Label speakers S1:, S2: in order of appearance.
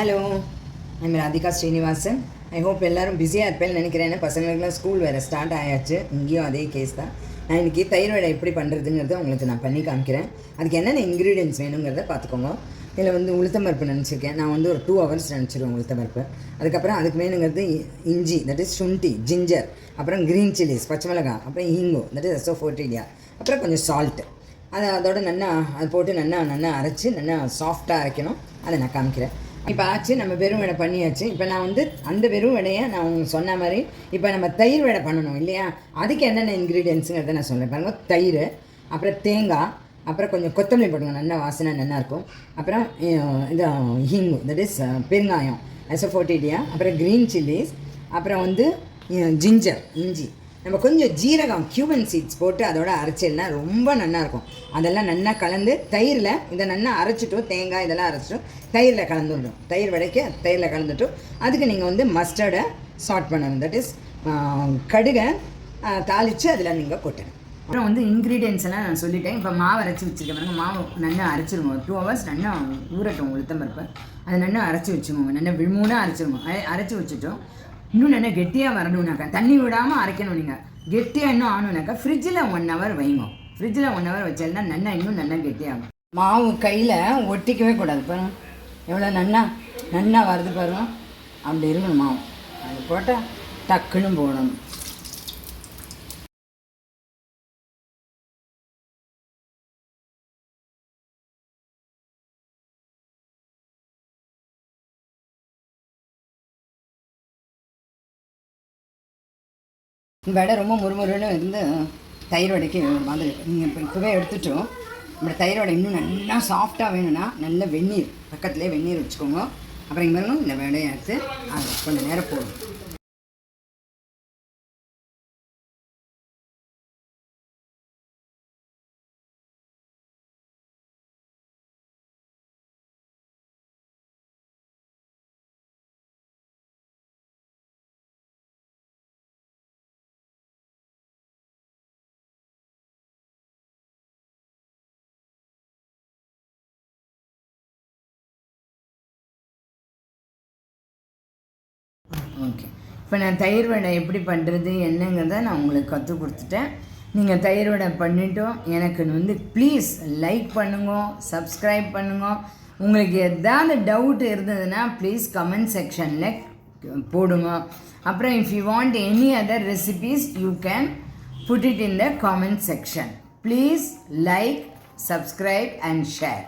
S1: Hello I'm Radhika Srinivasan I hope எல்லாரும் பிஸியாக இருப்பேன்னு நினைக்கிறேன். பசங்களுக்குலாம் ஸ்கூல் வேறு ஸ்டார்ட் ஆயாச்சு. இங்கேயும் அதே கேஸ் தான். நான் இன்றைக்கி தயிர் எப்படி பண்ணுறதுங்கிறத உங்களுக்கு நான் பண்ணி காமிக்கிறேன். அதுக்கு என்னென்ன இன்க்ரீடியன்ஸ் வேணுங்கிறத பார்த்துக்கோங்க. இதில் வந்து உளுத்தம்பருப்பு நினச்சிருக்கேன். நான் வந்து ஒரு டூ ஹவர்ஸ் நினச்சிருவேன் உளுத்தம்பருப்பு அதுக்கப்புறம் அதுக்கு வேணுங்கிறது இ- இஞ்சி தட் இஸ் சுண்டி ஜிஞ்சர் அப்புறம் க்ரீன் சில்லிஸ் பச்சை மிளகாய் அப்புறம் ஈங்கோ தட் இஸ் எஸ்ஓஃபோர்டிலியா அப்புறம் கொஞ்சம் சால்ட்டு அதை அதோட நல்லா அது போட்டு நல்லா நல்லா அரைச்சி நல்லா சாஃப்டாக அரைக்கணும். அதை நான் காமிக்கிறேன். இப்போ ஆச்சு நம்ம வெறும் வடை பண்ணியாச்சு. இப்போ நான் வந்து அந்த வெறும் வடையை நான் உங்களுக்கு சொன்ன மாதிரி இப்போ நம்ம தயிர் வடை பண்ணணும் இல்லையா? அதுக்கு என்னென்ன இன்க்ரீடியன்ஸுங்கிறத நான் சொல்கிறேன் பாருங்கள் தயிர் அப்புறம் தேங்காய் அப்புறம் கொஞ்சம் கொத்தமல்லி போடுங்க நல்லா வாசனை நல்லாயிருக்கும் அப்புறம் இது ஹீங்கு தட் இஸ் பெருங்காயம் அசோஃபோட்டிடியா அப்புறம் க்ரீன் சில்லிஸ் அப்புறம் வந்து ஜிஞ்சர் இஞ்சி. நம்ம கொஞ்சம் ஜீரகம் கியூபன் சீட்ஸ் போட்டு அதோட அரைச்சிடனா ரொம்ப நல்லா இருக்கும். அதெல்லாம் நல்லா கலந்து தயிரில் இதை நல்லா அரைச்சிட்டோம் தேங்காய் இதெல்லாம் அரைச்சிட்டோம் தயிரில் கலந்து விடணும் தயிர் வடைக்கு தயிரில் கலந்துட்டோம் அதுக்கு நீங்கள் வந்து மஸ்டர்டை சார்ட் பண்ணணும். தட் இஸ் கடுகை தாளித்து அதில் நீங்கள் கொட்டணும். அப்புறம் வந்து இன்க்ரீடியன்ஸ் எல்லாம் நான் சொல்லிட்டேன். இப்போ மாவு அரைச்சி வச்சுருக்கேன் மாவு நல்லா அரைச்சிருவோம். டூ ஹவர்ஸ் நல்லா ஊறட்டும் உளுத்தம் பருப்பு. அதை நல்லா அரைச்சி வச்சுருவோம். நல்லா விழுமூடாக அரைச்சிருவோம். அரைச்சி வச்சுட்டோம். இன்னும் நல்லா கெட்டியாக வரணும்னாக்கா தண்ணி விடாமல் அரைக்கணும் நீங்கள் கெட்டியாக இன்னும் ஆகணும்னாக்கா ஃப்ரிட்ஜில் ஒன் ஹவர் வைங்க. ஃப்ரிட்ஜில் ஒன் ஹவர் வச்சாலும்னா நல்லா இன்னும் நல்லா கெட்டியாகும். மாவு கையில் ஒட்டிக்கவே கூடாது பாருங்க. எவ்வளோ நன்னா நன்னா வருது பாருங்க. அப்படி இருக்கணும் மாவு. அது போட்டால் டக்குன்னு போடணும். வடை ரொம்ப முறுமுறுன்னு இருந்து தயிர் வடைக்கு மாதிரி நீங்கள் இப்போ இப்போவே எடுத்துட்டோம். நம்மளோட தயிர் வடை இன்னும் நல்லா சாஃப்டாக வேணும்னா நல்ல வெந்நீர் பக்கத்துலேயே வெந்நீர் வச்சுக்கோங்க. அப்புறம் இங்கே இந்த வடையை எடுத்து அது கொஞ்சம் நேரம் போடும் ஓகே. இப்போ நான் தயிர் வடை எப்படி பண்ணுறது என்னங்கிறத நான் உங்களுக்கு கற்றுக் கொடுத்துட்டேன். நீங்கள் தயிர் வடை பண்ணிட்டோம் எனக்கு வந்து ப்ளீஸ் லைக் பண்ணுங்க சப்ஸ்கிரைப் பண்ணுங்க. உங்களுக்கு எதாவது டவுட் இருந்ததுன்னா ப்ளீஸ் கமெண்ட் செக்ஷனில் போடுங்க. அப்புறம் if you want any other recipes you can put it in the comment section please like subscribe and share